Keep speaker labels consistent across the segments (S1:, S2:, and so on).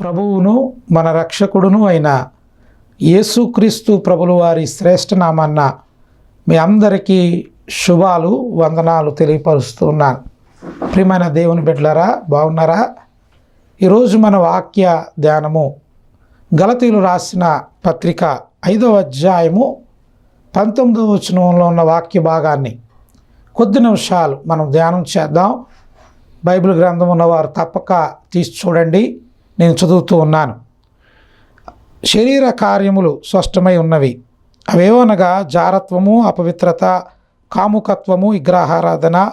S1: ప్రభువును మన రక్షకుడును అయిన యేసుక్రీస్తు ప్రభులవారి శ్రేష్ఠ మీ అందరికీ శుభాలు వందనాలు తెలియపరుస్తున్నాను. ప్రియమైన దేవుని బిడ్డలారా బాగున్నారా? ఈరోజు మన వాక్య ధ్యానము గలతీలు రాసిన పత్రిక ఐదవ అధ్యాయము పంతొమ్మిదవ వచనంలో ఉన్న వాక్య భాగాన్ని కొద్ది నిమిషాలు మనం ధ్యానం చేద్దాం. బైబిల్ గ్రంథం ఉన్నవారు తప్పక తీసి చూడండి. నేను చదువుతూ ఉన్నాను. శరీర కార్యములు స్పష్టమై ఉన్నవి. అవేవనగా జారత్వము అపవిత్రత కాముకత్వము విగ్రహారాధన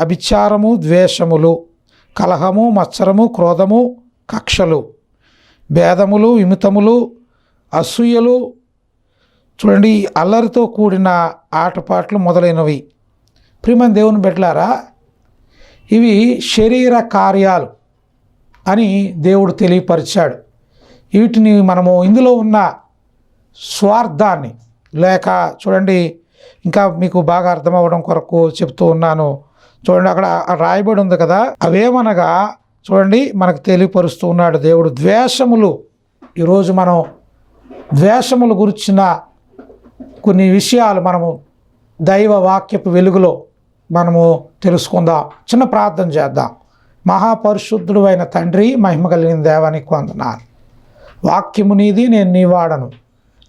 S1: అభిచారము ద్వేషములు కలహము మత్సరము క్రోధము కక్షలు భేదములు విమితములు అసూయలు. చూడండి అల్లరితో కూడిన ఆటపాటలు మొదలైనవి. ప్రియమైన దేవుని బిడ్డలారా ఇవి శరీర కార్యాలు అని దేవుడు తెలియపరిచాడు. వీటిని మనము ఇందులో ఉన్న స్వార్థాన్ని లేక చూడండి ఇంకా మీకు బాగా అర్థమవ్వడం కొరకు చెప్తూ ఉన్నాను. చూడండి అక్కడ రాయబడి ఉంది కదా? అవేమనగా చూడండి మనకు తెలియపరుస్తూ ఉన్నాడు దేవుడు. ద్వేషములు. ఈరోజు మనం ద్వేషములు గురించిన కొన్ని విషయాలు మనము దైవ వాక్యపు వెలుగులో మనము తెలుసుకుందాం. చిన్న ప్రార్థన చేద్దాం. మహాపరిశుద్ధుడు అయిన తండ్రి మహిమ కలిగిన దేవానికి వందనాలు. వాక్యము నీది నేను నీ వాడను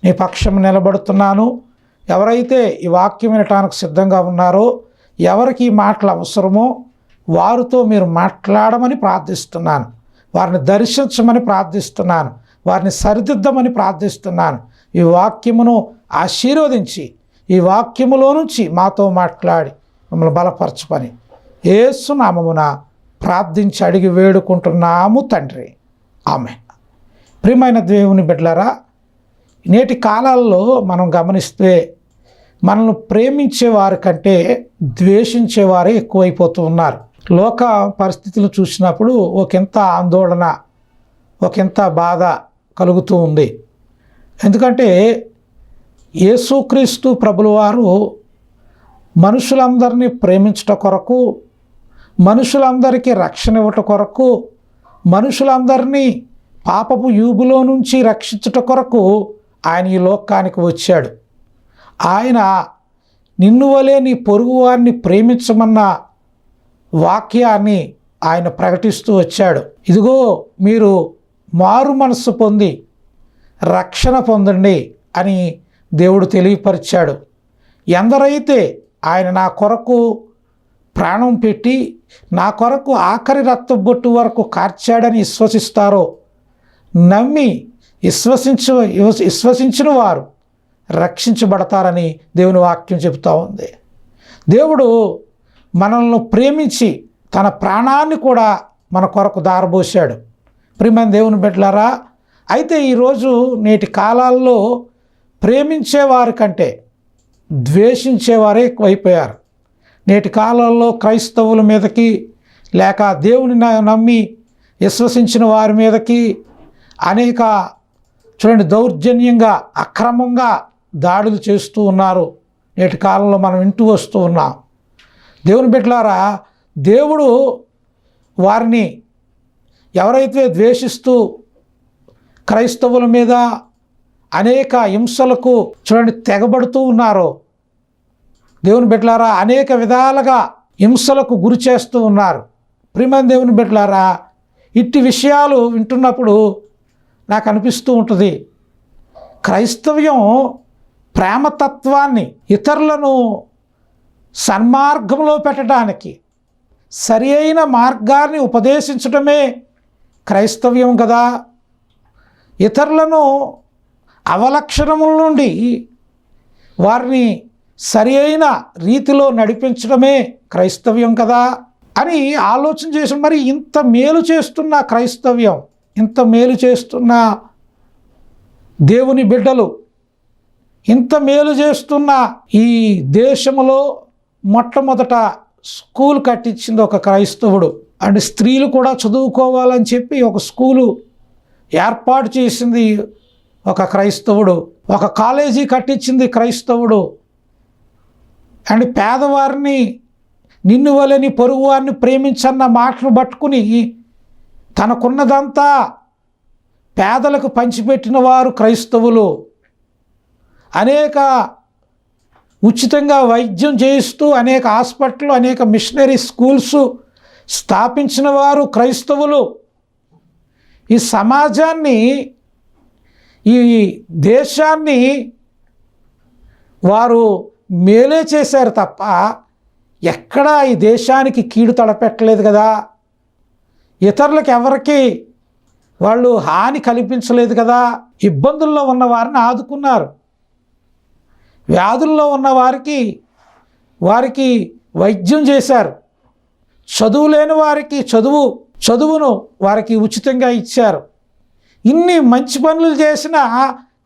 S1: నీ పక్షం నిలబడుతున్నాను. ఎవరైతే ఈ వాక్యం వినటానికి సిద్ధంగా ఉన్నారో ఎవరికి ఈ మాటలు అవసరమో వారితో మీరు మాట్లాడమని ప్రార్థిస్తున్నాను. వారిని దర్శించమని ప్రార్థిస్తున్నాను. వారిని సరిదిద్దమని ప్రార్థిస్తున్నాను. ఈ వాక్యమును ఆశీర్వదించి ఈ వాక్యములో నుంచి మాతో మాట్లాడి మమ్మల్ని బలపరచమని ఏసునామమున ప్రార్థించి అడిగి వేడుకుంటున్నాము తండ్రి. ఆమె ప్రియమైన దేవుని బిడ్డలరా నేటి కాలాల్లో మనం గమనిస్తే మనల్ని ప్రేమించే వారి కంటే ద్వేషించేవారే ఎక్కువైపోతూ ఉన్నారు. లోక పరిస్థితులు చూసినప్పుడు ఒకంత ఆందోళన ఒకంత బాధ కలుగుతూ ఉంది. ఎందుకంటే యేసుక్రీస్తు ప్రభుల వారు మనుషులందరినీ ప్రేమించట కొరకు మనుషులందరికీ రక్షణ ఇవ్వట కొరకు మనుషులందరినీ పాపపు యూబులో నుంచి రక్షించుట కొరకు ఆయన ఈ లోకానికి వచ్చాడు. ఆయన నిన్ను వలే నీ పొరుగువారిని ప్రేమించమన్న వాక్యాన్ని ఆయన ప్రకటిస్తూ వచ్చాడు. ఇదిగో మీరు మారు మనస్సు పొంది రక్షణ పొందండి అని దేవుడు తెలియపరిచాడు. ఎందరైతే ఆయన నా కొరకు ప్రాణం పెట్టి నా కొరకు ఆఖరి రక్తబొట్టు వరకు కార్చాడని విశ్వసిస్తారో నమ్మి విశ్వసించు విశ్వసించిన వారు రక్షించబడతారని దేవుని వాక్యం చెబుతూ ఉంది. దేవుడు మనల్ని ప్రేమించి తన ప్రాణాన్ని కూడా మన కొరకు దారబోసాడు. ప్రియమైన దేవుని బిడ్డలారా అయితే ఈరోజు నేటి కాలాల్లో ప్రేమించేవారి కంటే ద్వేషించేవారే ఎక్కువైపోయారు. నేటి కాలంలో క్రైస్తవుల మీదకి లేక దేవుని నమ్మి విశ్వసించిన వారి మీదకి అనేక చూడండి దౌర్జన్యంగా అక్రమంగా దాడులు చేస్తూ ఉన్నారు. నేటి కాలంలో మనం వింటూ వస్తూ ఉన్నాం. దేవుని బిడ్డలారా దేవుడు వారిని ఎవరైతే ద్వేషిస్తూ క్రైస్తవుల మీద అనేక హింసలకు చూడండి తెగబడుతూ ఉన్నారో దేవుని బిడ్డలారా అనేక విధాలుగా హింసలకు గురి చేస్తూ ఉన్నారు. ప్రియమైన దేవుని బిడ్డలారా ఇట్టి విషయాలు వింటున్నప్పుడు నాకు అనిపిస్తూ ఉంటుంది. క్రైస్తవ్యం ప్రేమతత్వాన్ని ఇతరులను సన్మార్గంలో పెట్టడానికి సరి అయిన మార్గాన్ని ఉపదేశించడమే క్రైస్తవ్యం కదా ఇతరులను అవలక్షణముల నుండి వారిని సరి అయిన రీతిలో నడిపించడమే క్రైస్తవ్యం కదా అని ఆలోచన చేసిన మరి ఇంత మేలు చేస్తున్న క్రైస్తవ్యం ఇంత మేలు చేస్తున్న దేవుని బిడ్డలు ఇంత మేలు చేస్తున్న ఈ దేశంలో మొట్టమొదట స్కూల్ కట్టించింది ఒక క్రైస్తవుడు. అండ్ స్త్రీలు కూడా చదువుకోవాలని చెప్పి ఒక స్కూలు ఏర్పాటు చేసింది ఒక క్రైస్తవుడు. ఒక కాలేజీ కట్టించింది క్రైస్తవుడు. అండ్ పేదవారిని నిన్ను వలని పొరుగు వారిని ప్రేమించన్న మాటను పట్టుకుని తనకున్నదంతా పేదలకు పంచిపెట్టిన వారు క్రైస్తవులు. అనేక ఉచితంగా వైద్యం చేయిస్తూ అనేక హాస్పిటల్ అనేక మిషనరీ స్కూల్స్ స్థాపించిన వారు క్రైస్తవులు. ఈ సమాజాన్ని ఈ దేశాన్ని వారు మేలే చేశారు తప్ప ఎక్కడా ఈ దేశానికి కీడు తలపెట్టలేదు కదా. ఇతరులకు ఎవరికి వాళ్ళు హాని కల్పించలేదు కదా. ఇబ్బందుల్లో ఉన్న వారిని ఆదుకున్నారు. వ్యాధుల్లో ఉన్న వారికి వారికి వైద్యం చేశారు. చదువు లేని వారికి చదువు చదువును వారికి ఉచితంగా ఇచ్చారు. ఇన్ని మంచి పనులు చేసిన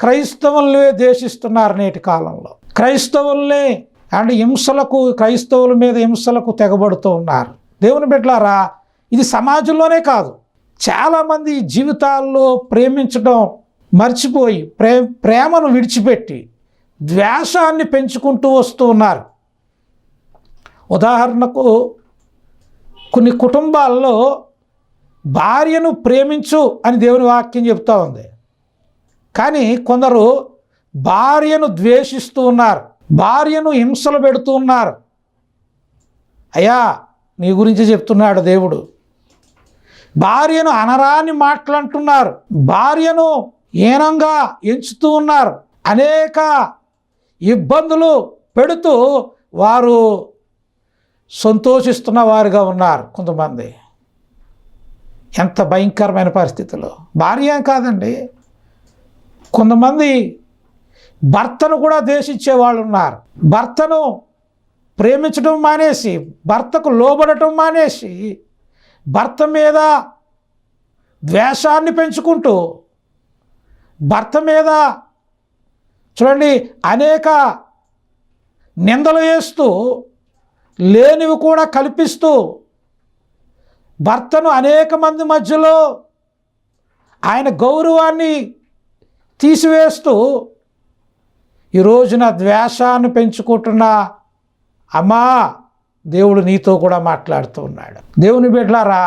S1: క్రైస్తవులే దేశిస్తున్నారు నేటి కాలంలో. క్రైస్తవుల్నే అండ్ హింసలకు క్రైస్తవుల మీద హింసలకు తెగబడుతూ ఉన్నారు. దేవుని బిడ్డలారా ఇది సమాజంలోనే కాదు. చాలామంది జీవితాల్లో ప్రేమించడం మర్చిపోయి ప్రే ప్రేమను విడిచిపెట్టి ద్వేషాన్ని పెంచుకుంటూ వస్తూ ఉన్నారు. ఉదాహరణకు కొన్ని కుటుంబాల్లో భార్యను ప్రేమించు అని దేవుని వాక్యం చెప్తూ ఉంది. కానీ కొందరు భార్యను ద్వేషిస్తూ ఉన్నారు భార్యను హింసలు పెడుతూ ఉన్నారు. అయ్యా నీ గురించి చెప్తున్నాడు దేవుడు. భార్యను అనరాని మాటలంటున్నారు. భార్యను హీనంగా ఎంచుతూ ఉన్నారు. అనేక ఇబ్బందులు పెడుతూ వారు సంతోషిస్తున్న వారుగా ఉన్నారు కొంతమంది. ఎంత భయంకరమైన పరిస్థితులు. భార్య కాదండి. కొంతమంది భర్తను కూడా ద్వేషించే వాళ్ళు ఉన్నారు. భర్తను ప్రేమించడం మానేసి భర్తకు లోబడటం మానేసి భర్త మీద ద్వేషాన్ని పెంచుకుంటూ భర్త మీద చూడండి అనేక నిందలు వేస్తూ లేనివి కూడా కల్పిస్తూ భర్తను అనేక మంది మధ్యలో ఆయన గౌరవాన్ని తీసివేస్తూ ఈ రోజున ద్వేషాన్ని పెంచుకుంటున్న అమ్మా దేవుడు నీతో కూడా మాట్లాడుతూ ఉన్నాడు. దేవుని బిడ్డలారా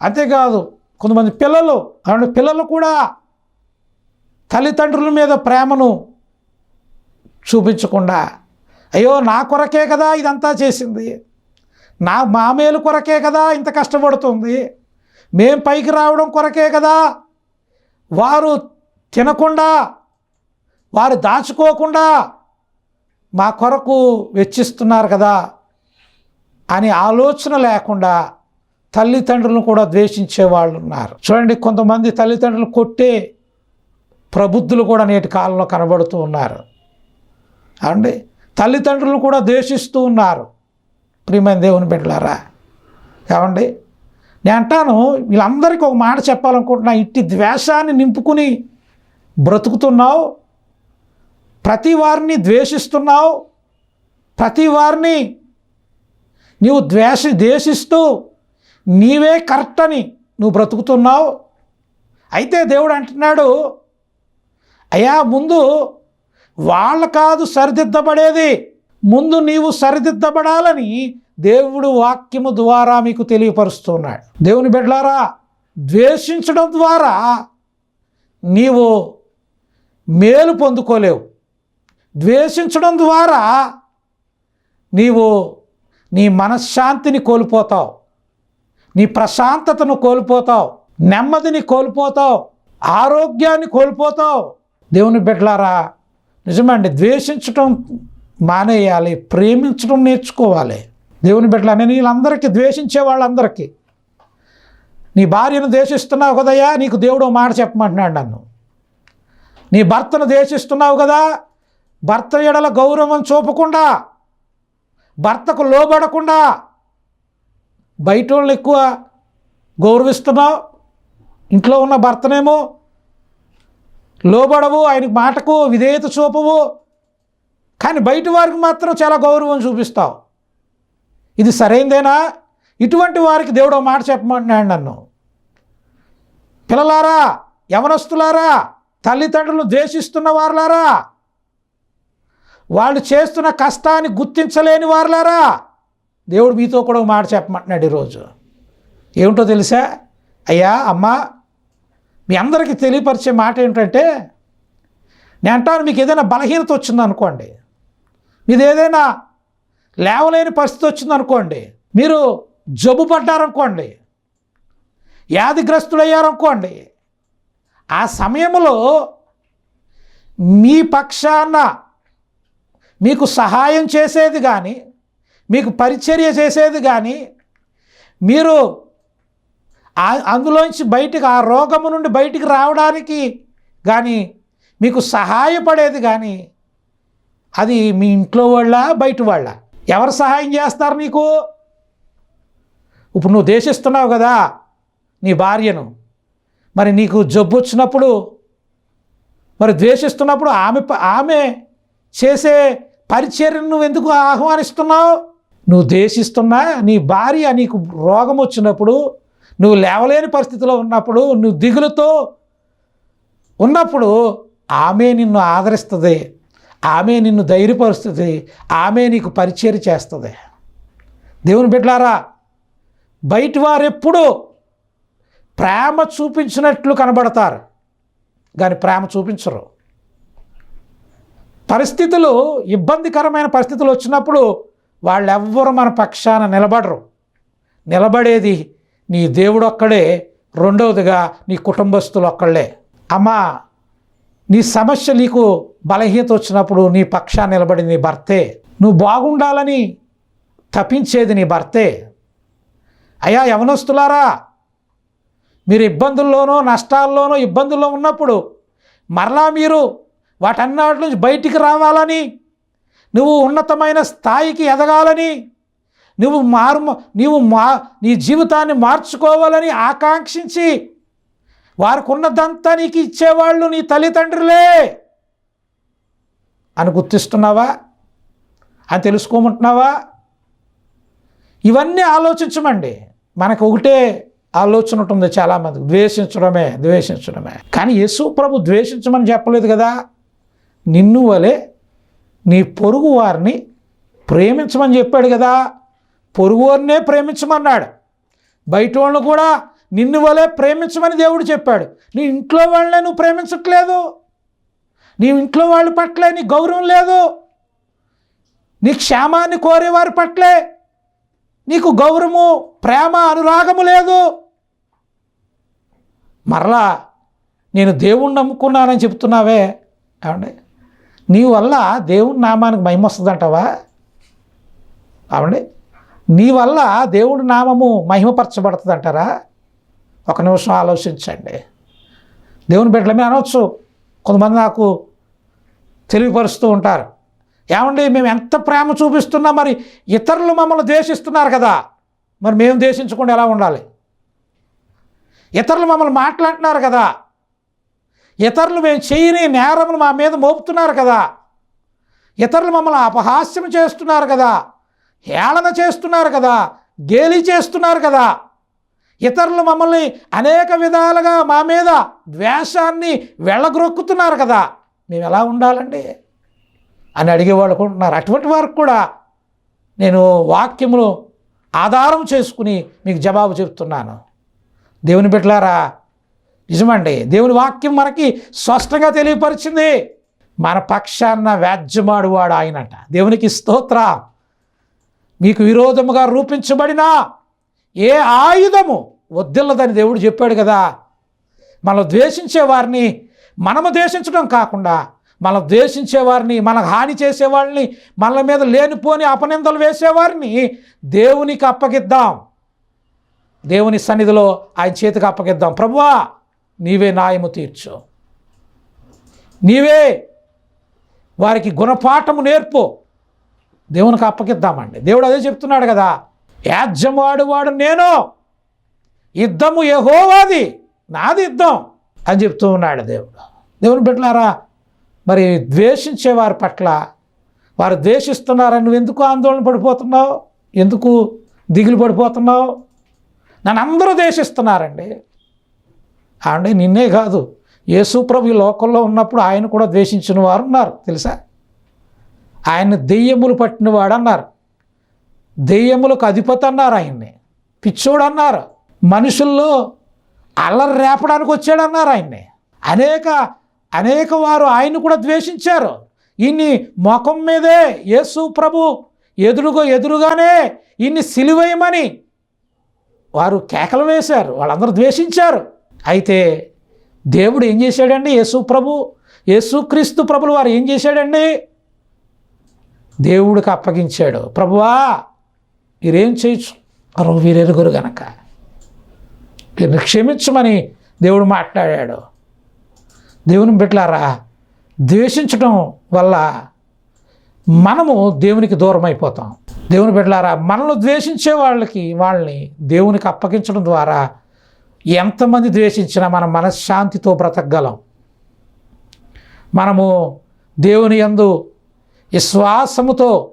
S1: అంతేకాదు కొంతమంది పిల్లలు అలాంటి పిల్లలు కూడా తల్లిదండ్రుల మీద ప్రేమను చూపించకుండా అయ్యో నా కొరకే కదా ఇదంతా చేసింది నా మామేలు కొరకే కదా ఇంత కష్టపడుతుంది మేం పైకి రావడం కొరకే కదా వారు తినకుండా వారు దాచుకోకుండా మా కొరకు వెచ్చిస్తున్నారు కదా అని ఆలోచన లేకుండా తల్లిదండ్రులను కూడా ద్వేషించే వాళ్ళు ఉన్నారు. చూడండి కొంతమంది తల్లిదండ్రులు కొట్టే ప్రబుద్ధులు కూడా నేటి కాలంలో కనబడుతూ ఉన్నారు. అండి తల్లిదండ్రులు కూడా ద్వేషిస్తూ ఉన్నారు. ప్రియమైన దేవుని బిడ్డలారా ఏమండి? నేను అంటాను వీళ్ళందరికీ ఒక మాట చెప్పాలనుకుంటున్నా. ఇట్టి ద్వేషాన్ని నింపుకుని బ్రతుకుతున్నావు ప్రతి వారిని ద్వేషిస్తున్నావు ప్రతి వారిని నీవు ద్వేష ద్వేషిస్తూ నీవే కరెక్ట్ అని నువ్వు బ్రతుకుతున్నావు. అయితే దేవుడు అంటున్నాడు అయ్యా ముందు వాళ్ళ కాదు సరిదిద్దబడేది. ముందు నీవు సరిదిద్దబడాలని దేవుడు వాక్యము ద్వారా మీకు తెలియపరుస్తున్నాడు. దేవుని బిడ్డలారా ద్వేషించడం ద్వారా నీవు మేలు పొందుకోలేవు. ద్వేషించడం ద్వారా నీవు నీ మనశ్శాంతిని కోల్పోతావు. నీ ప్రశాంతతను కోల్పోతావు. నెమ్మదిని కోల్పోతావు. ఆరోగ్యాన్ని కోల్పోతావు. దేవుని బిడ్డలారా నిజమండి ద్వేషించటం మానేయాలి ప్రేమించడం నేర్చుకోవాలి. దేవుని బిడ్డలా నేను వీళ్ళందరికీ ద్వేషించే వాళ్ళందరికీ నీ భార్యను ద్వేషిస్తున్నావు కదయ్యా నీకు దేవుడు మాట చెప్పమంటున్నాడు నన్ను. నీ భర్తను ద్వేషిస్తున్నావు కదా భర్త ఎడల గౌరవం చూపకుండా భర్తకు లోబడకుండా బయట వాళ్ళు ఎక్కువ గౌరవిస్తున్నావు? ఇంట్లో ఉన్న భర్తనేమో లోబడవు ఆయన మాటకు విధేయత చూపవు. కానీ బయట వారికి మాత్రం చాలా గౌరవం చూపిస్తావు. ఇది సరైందేనా? ఇటువంటి వారికి దేవుడు మాట చెప్పమంటున్నాడు నన్ను. పిల్లలారా యవనస్తులారా తల్లిదండ్రులను ద్వేషిస్తున్న వారులారా వాళ్ళు చేస్తున్న కష్టాన్ని గుర్తించలేని వారులారా? దేవుడు మీతో కూడా మాట చెప్పమంటున్నాడు ఈరోజు. ఏమిటో తెలుసా? అయ్యా అమ్మా మీ అందరికీ తెలియపరిచే మాట ఏంటంటే నేను అంటాను మీకు ఏదైనా బలహీనత వచ్చిందనుకోండి మీది ఏదైనా లేవలేని పరిస్థితి వచ్చిందనుకోండి మీరు జబ్బు పడ్డారనుకోండి వ్యాధిగ్రస్తులయ్యారనుకోండి ఆ సమయంలో మీ పక్షాన మీకు సహాయం చేసేది కానీ మీకు పరిచర్య చేసేది కానీ మీరు అందులోంచి బయటికి ఆ రోగము నుండి బయటికి రావడానికి కానీ మీకు సహాయపడేది కానీ అది మీ ఇంట్లో వాళ్ళ బయట వాళ్ళ? ఎవరు సహాయం చేస్తారు నీకు? ఇప్పుడు నువ్వు దేశిస్తున్నావు కదా నీ భార్యను. మరి నీకు జబ్బు వచ్చినప్పుడు మరి ద్వేషిస్తున్నప్పుడు ఆమె ఆమె చేసే పరిచర్యను నువ్వు ఎందుకు ఆహ్వానిస్తున్నావు? నువ్వు దేశిస్తున్నా నీ భార్య నీకు రోగం వచ్చినప్పుడు నువ్వు లేవలేని పరిస్థితిలో ఉన్నప్పుడు నువ్వు దిగులుతో ఉన్నప్పుడు ఆమె నిన్ను ఆదరిస్తుంది ఆమె నిన్ను ధైర్యపరుస్తుంది ఆమె నీకు పరిచయం చేస్తుంది. దేవుని బిడ్డలారా బయట వారెప్పుడూ ప్రేమ చూపించినట్లు కనబడతారు కానీ ప్రేమ చూపించరు. పరిస్థితులు ఇబ్బందికరమైన పరిస్థితులు వచ్చినప్పుడు వాళ్ళెవ్వరు మన పక్షాన నిలబడరు. నిలబడేది నీ దేవుడు ఒక్కడే రెండవదిగా నీ కుటుంబస్తులు ఒక్కళ్ళే. అమ్మా నీ సమస్య నీకు బలహీనత వచ్చినప్పుడు నీ పక్షా నిలబడి నీ భర్తే. నువ్వు బాగుండాలని తప్పించేది నీ భర్తే. అయ్యా యవనస్తులారా మీరు ఇబ్బందుల్లోనో నష్టాల్లోనో ఇబ్బందుల్లో ఉన్నప్పుడు మరలా మీరు వాటన్నిటి నుంచి బయటికి రావాలని నువ్వు ఉన్నతమైన స్థాయికి ఎదగాలని నువ్వు మారు నీవు మా నీ జీవితాన్ని మార్చుకోవాలని ఆకాంక్షించి వారికి ఉన్నదంతా నీకు ఇచ్చేవాళ్ళు నీ తల్లిదండ్రులే అని గుర్తిస్తున్నావా? అని తెలుసుకోమంటున్నావా? ఇవన్నీ ఆలోచించమండి. మనకు ఒకటే ఆలోచన ఉంటుంది చాలామంది ద్వేషించడమే ద్వేషించడమే. కానీ యేసు ప్రభు ద్వేషించమని చెప్పలేదు కదా? నిన్ను వలె నీ పొరుగు వారిని ప్రేమించమని చెప్పాడు కదా. పొరుగు వారినే ప్రేమించమన్నాడు. బయట వాళ్ళు కూడా నిన్ను వలె ప్రేమించమని దేవుడు చెప్పాడు. నీ ఇంట్లో వాళ్ళనే నువ్వు ప్రేమించట్లేదు. నీ ఇంట్లో వాళ్ళ పట్లే నీ గౌరవం లేదు. నీ క్షేమాన్ని కోరేవారి పట్లే నీకు గౌరవము ప్రేమ అనురాగము లేదు. మరలా నేను దేవుణ్ణి నమ్ముకున్నానని చెప్తున్నావే. ఏమండి? నీ వల్ల దేవుడి నామానికి మహిమ వస్తుందంటావా? అవునండి. నీ వల్ల దేవుడి నామము మహిమపరచబడుతుంది అంటారా ఒక నిమిషం ఆలోచించండి. దేవుని బిడ్డలమే అనవచ్చు కొంతమంది నాకు తెలియపరుస్తూ ఉంటారు. ఏమండి మేము ఎంత ప్రేమ చూపిస్తున్నా మరి ఇతరులు మమ్మల్ని ద్వేషిస్తున్నారు కదా. మరి మేము ద్వేషించకుండా ఎలా ఉండాలి? ఇతరులు మమ్మల్ని మాట్లాడుతున్నారు కదా. ఇతరులు మేము చేయని నేరములు మా మీద మోపుతున్నారు కదా. ఇతరులు మమ్మల్ని అపహాస్యం చేస్తున్నారు కదా. హేళన చేస్తున్నారు కదా. గేలి చేస్తున్నారు కదా. ఇతరులు మమ్మల్ని అనేక విధాలుగా మా మీద ద్వేషాన్ని వెళ్ళగ్రొక్కుతున్నారు కదా. మేము ఎలా ఉండాలండి? అని అడిగేవాళ్ళు అనుకుంటున్నారు అటువంటి వారికి కూడా నేను వాక్యములు ఆధారం చేసుకుని మీకు జవాబు చెప్తున్నాను. దేవుని బిడ్డలారా నిజమండి. దేవుని వాక్యం మనకి స్పష్టంగా తెలియపరిచింది. మన పక్షాన్న వ్యాజ్యమాడువాడు ఆయనట. దేవునికి స్తోత్ర. మీకు విరోధముగా రూపించబడిన ఏ ఆయుధము వద్దిల్లదని దేవుడు చెప్పాడు కదా. మనం ద్వేషించే వారిని మనము ద్వేషించడం కాకుండా మనం ద్వేషించే వారిని మనకు హాని చేసేవాళ్ళని మన మీద లేనిపోని అపనిందలు వేసేవారిని దేవునికి అప్పగిద్దాం. దేవుని సన్నిధిలో ఆయన చేతికి అప్పగిద్దాం. ప్రభువా నీవే న్యాయము తీర్చు. నీవే వారికి గుణపాఠము నేర్పు. దేవునికి అప్పగిద్దామండి. దేవుడు అదే చెప్తున్నాడు కదా యాజ్యమాడు వాడు నేను యుద్ధము యెహోవాది నాది యుద్ధం అని చెప్తూ ఉన్నాడు దేవుడు. దేవుని బిడ్డలారా మరి ద్వేషించే వారి పట్ల వారు ద్వేషిస్తున్నారని నువ్వు ఎందుకు ఆందోళన పడిపోతున్నావు? ఎందుకు దిగులు పడిపోతున్నావు? నన్ను అందరూ ద్వేషిస్తున్నారండి. అంటే నిన్నే కాదు. యేసుప్రభు ఈ లోకంలో ఉన్నప్పుడు ఆయన కూడా ద్వేషించిన వారు ఉన్నారు. తెలుసా? ఆయన దెయ్యములు పట్టినవాడు అన్నారు దెయ్యములకు అధిపతి అన్నారు ఆయన్ని. పిచ్చోడు అన్నారు మనుషుల్లో అల్లరి రేపడానికి వచ్చాడన్నారు ఆయన్ని. అనేక అనేక వారు ఆయన కూడా ద్వేషించారు. ఇన్ని ముఖం మీదే యేసు ప్రభు ఎదురుగా ఎదురుగానే ఇన్ని సిలువేయమని వారు కేకలు వేశారు. వాళ్ళందరూ ద్వేషించారు. అయితే దేవుడు ఏం చేశాడండి? యేసు ప్రభు యేసుక్రీస్తు ప్రభులు వారు ఏం చేశాడండి? దేవుడికి అప్పగించాడు. ప్రభువా మీరేం చేయొచ్చు? మరో వీరెరుగురు గనక. వీరిని క్షమించమని దేవుడు మాట్లాడాడు. దేవుని బిడ్డలారా ద్వేషించడం వల్ల మనము దేవునికి దూరం అయిపోతాం. దేవుని బిడ్డలారా మనల్ని ద్వేషించే వాళ్ళకి వాళ్ళని దేవునికి అప్పగించడం ద్వారా ఎంతమంది ద్వేషించినా మనం మనశ్శాంతితో బ్రతకగలం. మనము దేవుని యందు విశ్వాసముతో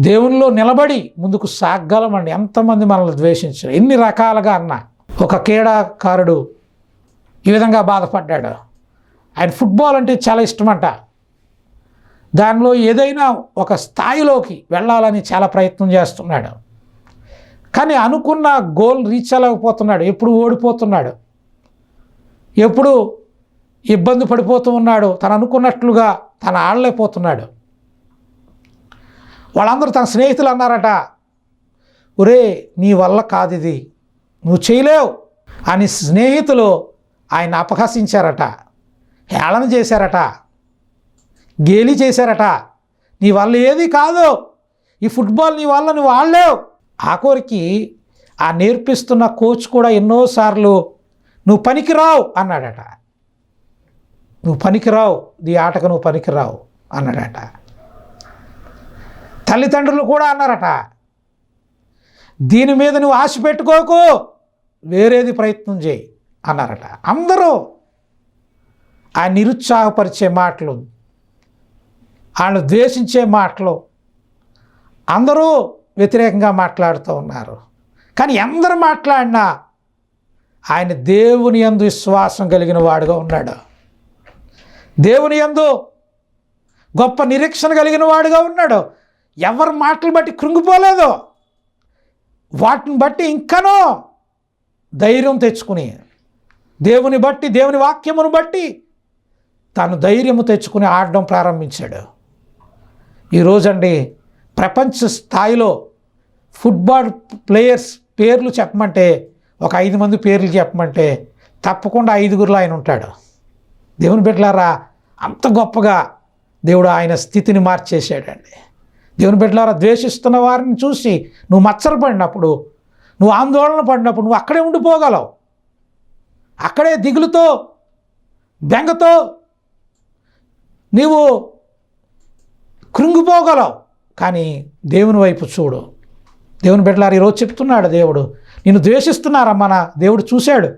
S1: దేవునిలో నిలబడి ముందుకు సాగలమండి ఎంతమంది మనల్ని ద్వేషించారు ఎన్ని రకాలుగా అన్న. ఒక క్రీడాకారుడు ఈ విధంగా బాధపడ్డాడు. ఆయన ఫుట్బాల్ అంటే చాలా ఇష్టమంట. దానిలో ఏదైనా ఒక స్థాయిలోకి వెళ్ళాలని చాలా ప్రయత్నం చేస్తున్నాడు. కానీ అనుకున్న గోల్ రీచ్ అవ్వకపోతున్నాడు ఎప్పుడు ఓడిపోతున్నాడు. ఎప్పుడు ఇబ్బంది పడిపోతూ ఉన్నాడు. తను అనుకున్నట్లుగా తను ఆడలేకపోతున్నాడు. వాళ్ళందరూ తన స్నేహితులు అన్నారట ఒరే నీ వల్ల కాదు ఇది నువ్వు చేయలేవు. అని స్నేహితులు ఆయన అపహసించారట. హేళన చేశారట. గేలి చేశారట. నీ వల్ల ఏది కాదు. ఈ ఫుట్బాల్ నీ వల్ల నువ్వు ఆడలేవు. ఆఖరికి ఆ నేర్పిస్తున్న కోచ్ కూడా ఎన్నోసార్లు నువ్వు పనికిరావు అన్నాడట. నువ్వు పనికిరావు ఈ ఆటకు నువ్వు పనికిరావు అన్నాడట. తల్లిదండ్రులు కూడా అన్నారట. దీని మీద నువ్వు ఆశ పెట్టుకోకు వేరేది ప్రయత్నం చేయి అన్నారట. అందరూ ఆ నిరుత్సాహపరిచే మాటలు వాళ్ళు ద్వేషించే మాటలు అందరూ వ్యతిరేకంగా మాట్లాడుతూ ఉన్నారు. కానీ ఎందరు మాట్లాడినా ఆయన దేవుని యందు విశ్వాసం కలిగిన వాడుగా ఉన్నాడు. దేవుని యందు గొప్ప నిరీక్షణ కలిగిన వాడుగా ఉన్నాడు. ఎవరి మాటలు బట్టి కృంగిపోలేదు వాటిని బట్టి ఇంకనో ధైర్యం తెచ్చుకుని దేవుని బట్టి దేవుని వాక్యమును బట్టి తాను ధైర్యము తెచ్చుకుని ఆడడం ప్రారంభించాడు. ఈరోజండి ప్రపంచ స్థాయిలో ఫుట్బాల్ ప్లేయర్స్ పేర్లు చెప్పమంటే ఒక ఐదు మంది పేర్లు చెప్పమంటే తప్పకుండా ఐదుగురులో ఆయన ఉంటాడు. దేవుని బిడ్డలారా అంత గొప్పగా దేవుడు ఆయన స్థితిని మార్చేసాడండి దేవుని బిడ్డలారా ద్వేషిస్తున్న వారిని చూసి నువ్వు మచ్చలు పడినప్పుడు నువ్వు ఆందోళన పడినప్పుడు నువ్వు అక్కడే ఉండిపోగలవు. అక్కడే దిగులుతో బెంగతో నీవు కృంగిపోగలవు. కానీ దేవుని వైపు చూడు. దేవుని బిడ్డలారు ఈరోజు చెప్తున్నాడు దేవుడు నిన్ను ద్వేషిస్తున్నారమ్మా నా దేవుడు చూశాడు.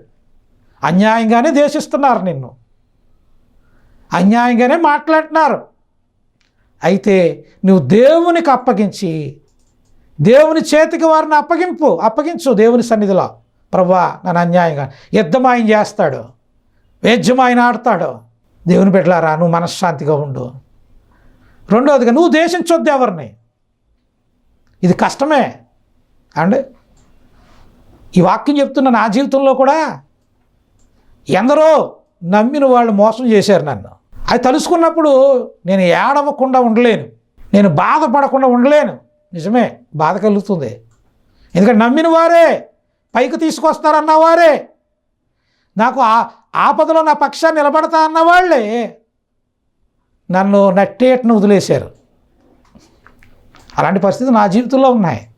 S1: అన్యాయంగానే ద్వేషిస్తున్నారు నిన్ను. అన్యాయంగానే మాట్లాడుతున్నారు. అయితే నువ్వు దేవునికి అప్పగించి దేవుని చేతికి వారిని అప్పగింపు అప్పగించు దేవుని సన్నిధిలో. ప్రవ్వా నన్ను అన్యాయంగా యుద్ధం ఆయన చేస్తాడు. వేద్యం ఆయన ఆడతాడు. దేవుని బిడ్డలారా నువ్వు మనశ్శాంతిగా ఉండు. రెండవదిగా నువ్వు దేశించొద్దు ఎవరిని. ఇది కష్టమే. అండి ఈ వాక్యం చెప్తున్న నా జీవితంలో కూడా ఎందరో నమ్మిన వాళ్ళు మోసం చేశారు నన్ను. అది తలుసుకున్నప్పుడు నేను ఏడవకుండా ఉండలేను. నేను బాధపడకుండా ఉండలేను. నిజమే బాధ కలుగుతుంది. ఎందుకంటే నమ్మిన వారే పైకి తీసుకొస్తారన్న వారే. నాకు ఆ ఆపదలో నా పక్షాన్ని నిలబడతా అన్న వాళ్ళే. నన్ను నట్టేటను వదిలేశారు. అలాంటి పరిస్థితులు నా జీవితంలో ఉన్నాయి.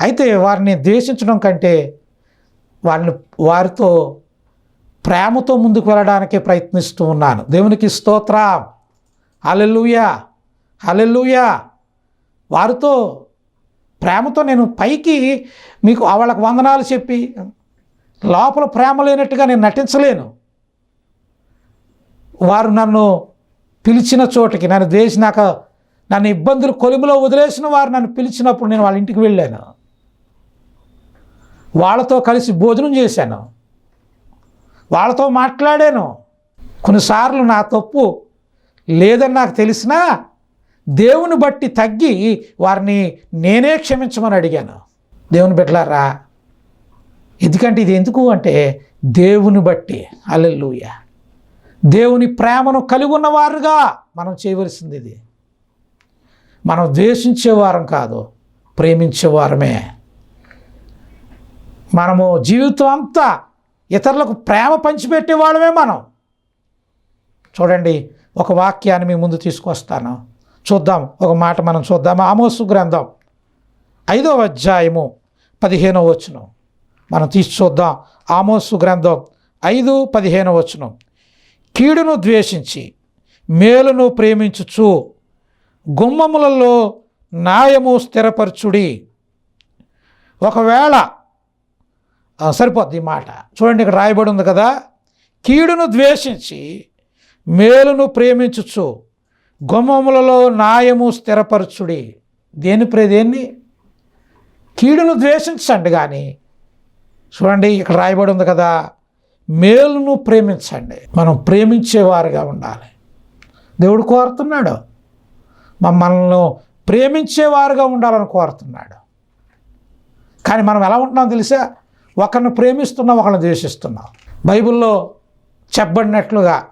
S1: అయితే వారిని ద్వేషించడం కంటే వారిని వారితో ప్రేమతో ముందుకు వెళ్ళడానికి ప్రయత్నిస్తూ ఉన్నాను. దేవునికి స్తోత్ర. హలెల్లుయా. హలెల్లుయా. వారితో ప్రేమతో నేను పైకి మీకు వాళ్ళకి వందనాలు చెప్పి లోపల ప్రేమ లేనట్టుగా నేను నటించలేను. వారు నన్ను పిలిచిన చోటికి నన్ను ద్వేషినాక నన్ను ఇబ్బందులు కొలుములో వదిలేసిన వారు నన్ను పిలిచినప్పుడు నేను వాళ్ళ ఇంటికి వెళ్ళాను. వాళ్ళతో కలిసి భోజనం చేశాను. వాళ్ళతో మాట్లాడాను. కొన్నిసార్లు నా తప్పు లేదని నాకు తెలిసినా దేవుని బట్టి తగ్గి వారిని నేనే క్షమించమని అడిగాను. దేవుని బిడ్డలారా ఎందుకంటే ఇది ఎందుకు అంటే దేవుని బట్టి. అల్లెల్లుయ్యా దేవుని ప్రేమను కలిగి ఉన్నవారుగా మనం చేయవలసింది ఇది. మనం ద్వేషించేవారం కాదు ప్రేమించేవారమే మనము జీవితం అంతా ఇతరులకు ప్రేమ పంచిపెట్టేవాళ్ళమే మనం. చూడండి ఒక వాక్యాన్ని మీ ముందు తీసుకొస్తాను. చూద్దాం ఒక మాట మనం చూద్దాం. ఆమోసు గ్రంథం ఐదవ అధ్యాయము పదిహేనవ వచనం. మనం తీసి చూద్దాం. ఆమోసు గ్రంథం ఐదు పదిహేనవ వచనం. కీడును ద్వేషించి మేలును ప్రేమించుచు గుమ్మములలో న్యాయము స్థిరపరచుడి. ఒకవేళ సరిపోద్ది ఈ మాట. చూడండి ఇక్కడ రాయబడి ఉంది కదా. కీడును ద్వేషించి మేలును ప్రేమించుచు గుమ్మములలో న్యాయము స్థిరపరచుడి. దేని ప్రేదేన్ని కీడును ద్వేషించండి కానీ. చూడండి ఇక్కడ రాయబడి ఉంది కదా. మేలును ప్రేమించండి. మనం ప్రేమించేవారుగా ఉండాలి. దేవుడు కోరుతున్నాడు. మమ్మల్ని ప్రేమించేవారుగా ఉండాలని కోరుతున్నాడు. కానీ మనం ఎలా ఉంటున్నాం తెలుసా? ఒకరిని ప్రేమిస్తున్నాం ఒకరిని ద్వేషిస్తున్నాం. బైబిల్లో చెప్పబడినట్లుగా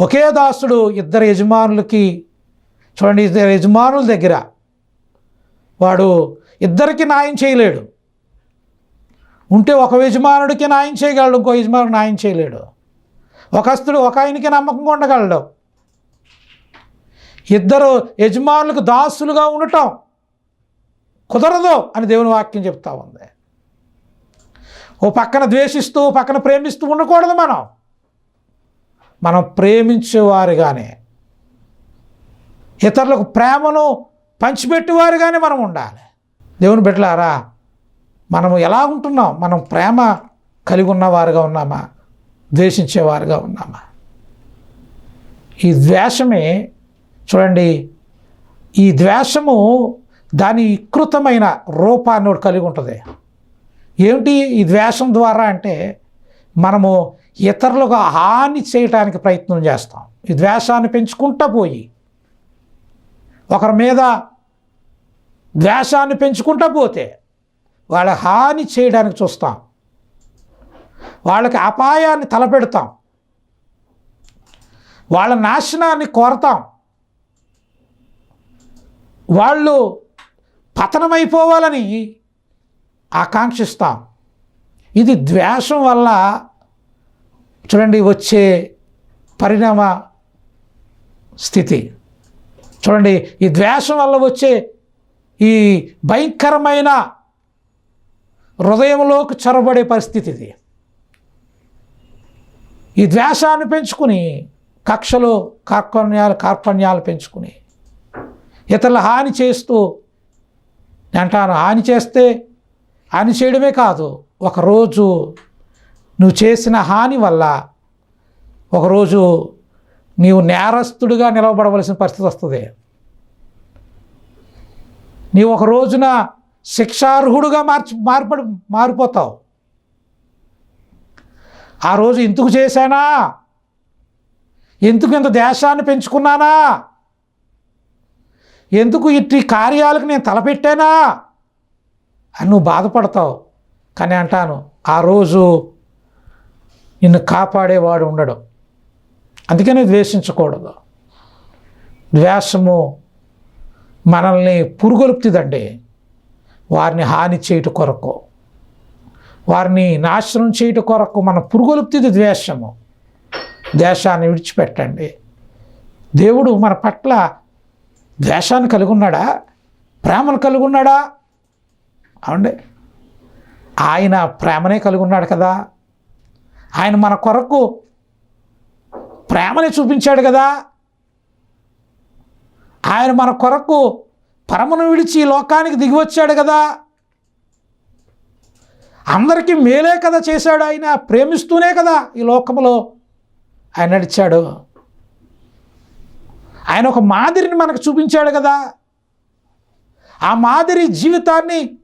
S1: ఒకే దాసుడు ఇద్దరు యజమానులకి చూడండి ఇద్దరు యజమానుల దగ్గర వాడు ఇద్దరికి న్యాయం చేయలేడు. ఉంటే ఒక యజమానుడికి న్యాయం చేయగలడు ఇంకో యజమానుడు న్యాయం చేయలేడు. ఒకస్తుడు ఒక ఆయనకి నమ్మకంగా ఉండగలడు. ఇద్దరు యజమానులకు దాసులుగా ఉండటం కుదరదు అని దేవుని వాక్యం చెప్తా ఉంది. ఓ పక్కన ద్వేషిస్తూ పక్కన ప్రేమిస్తూ ఉండకూడదు మనం. మనం ప్రేమించేవారుగానే ఇతరులకు ప్రేమను పంచిపెట్టేవారుగానే మనం ఉండాలి. దేవుని బిడ్డలారా మనము ఎలా ఉంటున్నాం? మనం ప్రేమ కలిగి ఉన్నవారుగా ఉన్నామా? ద్వేషించేవారుగా ఉన్నామా? ఈ ద్వేషమే చూడండి ఈ ద్వేషము దాని వికృతమైన రూపాన్ని ఒకటి కలిగి ఉంటుంది. ఏమిటి ఈ ద్వేషం ద్వారా అంటే మనము ఇతరులకు హాని చేయటానికి ప్రయత్నం చేస్తాం. ఈ ద్వేషాన్ని పెంచుకుంటా పోయి ఒకరి మీద ద్వేషాన్ని పెంచుకుంటా పోతే వాళ్ళ హాని చేయడానికి చూస్తాం. వాళ్ళకి అపాయాన్ని తలపెడతాం. వాళ్ళ నాశనాన్ని కోరతాం. వాళ్ళు పతనమైపోవాలని ఆకాంక్షిస్తాం. ఇది ద్వేషం వల్ల చూడండి వచ్చే పరిణామ స్థితి. చూడండి ఈ ద్వేషం వల్ల వచ్చే ఈ భయంకరమైన హృదయంలోకి చొరబడే పరిస్థితి ఇది. ఈ ద్వేషాన్ని పెంచుకుని కక్షలు కార్పణ్యాలు కార్పణ్యాలు పెంచుకుని ఇతరుల హాని చేస్తూ నేను అంటాను హాని చేస్తే హాని చేయడమే కాదు ఒకరోజు నువ్వు చేసిన హాని వల్ల ఒకరోజు నీవు నేరస్తుడిగా నిలవబడవలసిన పరిస్థితి వస్తుంది. నీవు ఒక రోజున శిక్షార్హుడుగా మార్చి మార్పడి మారిపోతావు. ఆ రోజు ఎందుకు చేశానా? ఎందుకు ఇంత దేశాన్ని పెంచుకున్నానా? ఎందుకు ఇట్టి కార్యాలకు నేను తలపెట్టానా? అని నువ్వు బాధపడతావు. కానీ అంటాను ఆ రోజు నిన్ను కాపాడేవాడు ఉండడు. అందుకని ద్వేషించకూడదు. ద్వేషము మనల్ని పురుగొలుపుతుందండి. వారిని హాని చేయుట కొరకు. వారిని నాశనం చేయుట కొరకు మన పురుగొలుపుతుంది ద్వేషము. ద్వేషాన్ని విడిచిపెట్టండి. దేవుడు మన పట్ల ద్వేషాన్ని కలిగి ఉన్నాడా ప్రేమను కలిగి ఉన్నాడా అవండి ఆయన ప్రేమనే కలిగి ఉన్నాడు కదా. ఆయన మన కొరకు ప్రేమని చూపించాడు కదా. ఆయన మన కొరకు పరమను విడిచి ఈ లోకానికి దిగివచ్చాడు కదా. అందరికీ మేలే కదా చేశాడు ఆయన ప్రేమిస్తూనే కదా ఈ లోకంలో ఆయన నడిచాడు. ఆయన ఒక మాదిరిని మనకు చూపించాడు కదా. ఆ మాదిరి జీవితాన్ని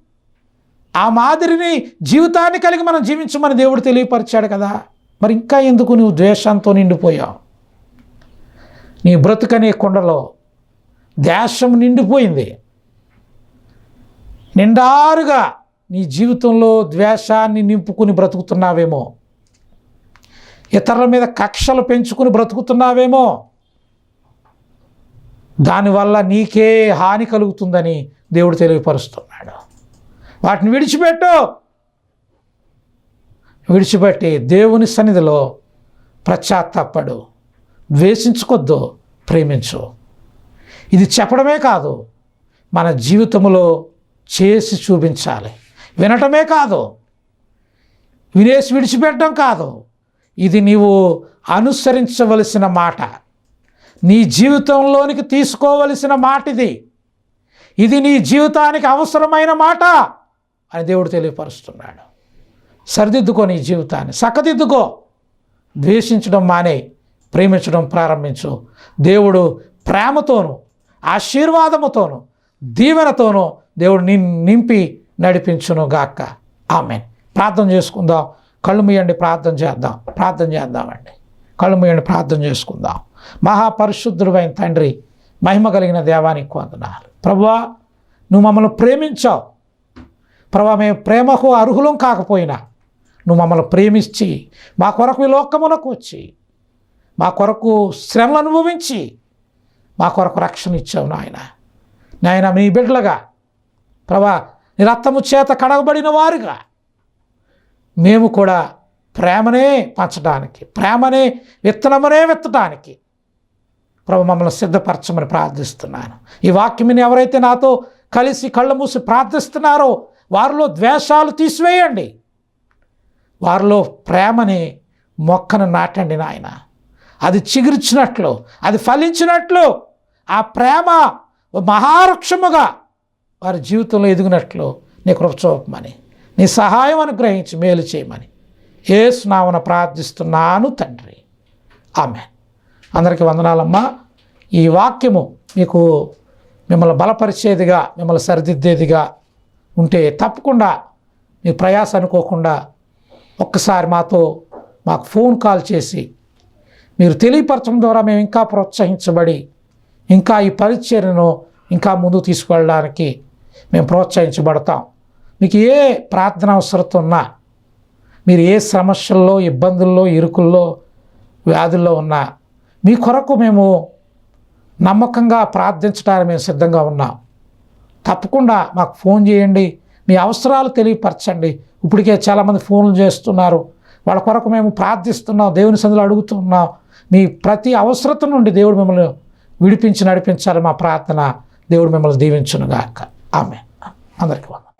S1: ఆ మాదిరిని జీవితాన్ని కలిగి మనం జీవించమని దేవుడు తెలియపరిచాడు కదా. మరి ఇంకా ఎందుకు నువ్వు ద్వేషంతో నిండిపోయావు? నీ బ్రతుకనే కొండలో దేశం నిండిపోయింది. నిండారుగా నీ జీవితంలో ద్వేషాన్ని నింపుకుని బ్రతుకుతున్నావేమో. ఇతరుల మీద కక్షలు పెంచుకుని బ్రతుకుతున్నావేమో. దానివల్ల నీకే హాని కలుగుతుందని దేవుడు తెలియపరుస్తున్నాడు. వాటిని విడిచిపెట్టు. విడిచిపెట్టి దేవుని సన్నిధిలో పశ్చాత్తాపడు ద్వేషించుకొద్దు ప్రేమించు. ఇది చెప్పడమే కాదు మన జీవితంలో చేసి చూపించాలి. వినటమే కాదు వినేసి విడిచిపెట్టడం కాదు. ఇది నీవు అనుసరించవలసిన మాట. నీ జీవితంలోనికి తీసుకోవలసిన మాట ఇది. ఇది నీ జీవితానికి అవసరమైన మాట అని దేవుడు తెలియపరుస్తున్నాడు. సరిదిద్దుకో నీ జీవితాన్ని. సక్కదిద్దుకో. ద్వేషించడం మానే ప్రేమించడం ప్రారంభించు. దేవుడు ప్రేమతోనూ ఆశీర్వాదముతోనూ దీవెనతోనూ దేవుడు నింపి నడిపించును గాక. ఆమె ప్రార్థన చేసుకుందాం. కళ్ళు మూయండి ప్రార్థన చేద్దాం. ప్రార్థన చేద్దామండి. కళ్ళు మూయండి ప్రార్థన చేసుకుందాం. మహాపరిశుద్ధుడైన తండ్రి మహిమ కలిగిన దేవానికి వందనాలు. ప్రభువా నువ్వు మమ్మల్ని ప్రేమించావు. ప్రభా మేము ప్రేమకు అర్హులం కాకపోయినా నువ్వు మమ్మల్ని ప్రేమించి మా కొరకు ఈ లోకమునకు వచ్చి మా కొరకు శ్రమలు అనుభవించి మా కొరకు రక్షణ ఇచ్చావు నాయన. నాయన మీ బిడ్డలుగా ప్రభా నీ రక్తము చేత కడగబడిన వారుగా మేము కూడా ప్రేమనే పంచడానికి ప్రేమనే విత్తనమనే విత్తడానికి ప్రభు మమ్మల్ని సిద్ధపరచమని ప్రార్థిస్తున్నాను. ఈ వాక్యమిని ఎవరైతే నాతో కలిసి కళ్ళు మూసి ప్రార్థిస్తున్నారో వారిలో ద్వేషాలు తీసివేయండి. వారిలో ప్రేమని మొక్కను నాటండి నాయన. అది చిగురిచినట్లు అది ఫలించినట్లు ఆ ప్రేమ మహావృక్షముగా వారి జీవితంలో ఎదిగినట్లు నీ కృపచూపమని నీ సహాయం అనుగ్రహించి మేలు చేయమని ఏ స్నామన ప్రార్థిస్తున్నాను తండ్రి. ఆమె అందరికీ వందనాలమ్మా. ఈ వాక్యము మీకు మిమ్మల్ని బలపరిచేదిగా మిమ్మల్ని సరిదిద్దేదిగా ఉంటే తప్పకుండా మీ ప్రయాస అనుకోకుండా ఒక్కసారి మాతో మాకు ఫోన్ కాల్ చేసి మీరు తెలియపరచడం ద్వారా మేము ఇంకా ప్రోత్సహించబడి ఇంకా ఈ పరిచర్యను ఇంకా ముందు తీసుకువెళ్ళడానికి మేము ప్రోత్సహించబడతాం. మీకు ఏ ప్రార్థన అవసరత ఉన్నా మీరు ఏ సమస్యల్లో ఇబ్బందుల్లో ఇరుకుల్లో వ్యాధుల్లో ఉన్నా మీ కొరకు మేము నమ్మకంగా ప్రార్థించడానికి మేము సిద్ధంగా ఉన్నాం. తప్పకుండా మాకు ఫోన్ చేయండి మీ అవసరాలు తెలియపరచండి. ఇప్పటికే చాలామంది ఫోన్లు చేస్తున్నారు. వాళ్ళ కొరకు మేము ప్రార్థిస్తున్నాం దేవుని సందులో అడుగుతున్నాం. మీ ప్రతి అవసరత నుండి దేవుడు మిమ్మల్ని విడిపించి నడిపించాలి మా ప్రార్థన. దేవుడు మిమ్మల్ని దీవించునుగాక. ఆమె అందరికీ వందనాలు.